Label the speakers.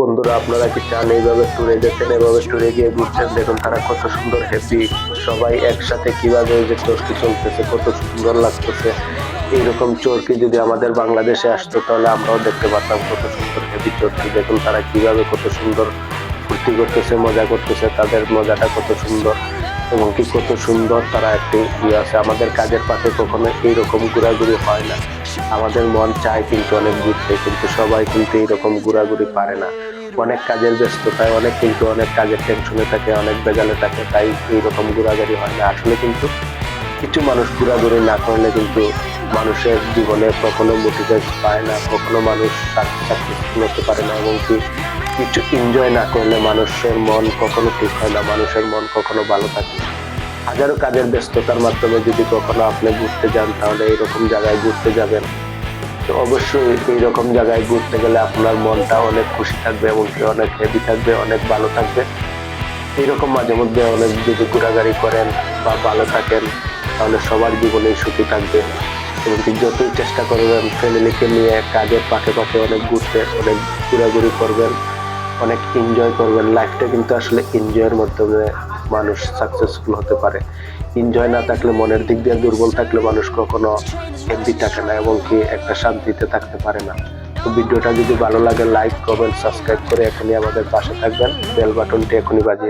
Speaker 1: বন্ধুরা, আপনারা কি চান এইভাবে ট্যুরে যেতেন এভাবে ট্যুরে গিয়ে ঘুরছেন? দেখুন, তারা কত সুন্দর হ্যাপি সবাই একসাথে কীভাবে যে চরকি চলতেছে, কত সুন্দর লাগতেছে। এইরকম চরকি যদি আমাদের বাংলাদেশে আসতো, তাহলে আমরাও দেখতে পারতাম কত সুন্দর হ্যাপি চরকি দেখুন, তারা কীভাবে কত সুন্দর ফুর্তি করতেছে, মজা করতেছে, তাদের মজাটা কত সুন্দর, এবং কি কত সুন্দর তারা একটি ইয়ে আছে। আমাদের কাজের পাশে কখনো এইরকম ঘোরাঘুরি হয় না। আমাদের মন চায় কিন্তু অনেক ঘুরতে, কিন্তু সবাই কিন্তু এইরকম ঘোরাঘুরি পারে না। অনেক কাজের ব্যস্ততায়, অনেক কিন্তু অনেক কাজের টেনশনে থাকে, অনেক বেজালে থাকে, তাই এইরকম ঘোরাঘুরি হয় না। আসলে কিন্তু কিছু মানুষ ঘোরাঘুরি না করলে কিন্তু মানুষের জীবনে কখনো মোটিভেট পায় না, কখনো মানুষ সাকসেসফুল হতে পারে না এবং কি কিছু এনজয় না করলে মানুষের মন কখনো ঠিক হয় না, মানুষের মন কখনো ভালো থাকে না। হাজারো কাজের ব্যস্ততার মাধ্যমে যদি কখনো আপনি ঘুরতে যান, তাহলে এইরকম জায়গায় ঘুরতে যাবেন। তো অবশ্যই এইরকম জায়গায় ঘুরতে গেলে আপনার মনটা অনেক খুশি থাকবে এবং অনেক হেভি থাকবে, অনেক ভালো থাকবে। এইরকম মাঝে মধ্যে অনেক যদি ঘোরাঘুরি করেন বা ভালো থাকেন, তাহলে সবার জীবনেই সুখী থাকবে। এবং যতই চেষ্টা করবেন ফ্যামিলিকে নিয়ে কাজের পাশে পাশে অনেক ঘুরতে, অনেক ঘোরাঘুরি করবেন, অনেক এনজয় করবেন। লাইফটা কিন্তু আসলে এনজয়ের মাধ্যমে মানুষ সাকসেসফুল হতে পারে। এনজয় না থাকলে মনের দিক দিয়ে দুর্বল থাকলে মানুষ কখনো হেলদি থাকে না এবং কি একটা শান্তিতে থাকতে পারে না। তো ভিডিওটা যদি ভালো লাগে লাইক কমেন্ট সাবস্ক্রাইব করে এখনই আমাদের পাশে থাকবেন। বেল বাটনটি এখনই বাজিয়ে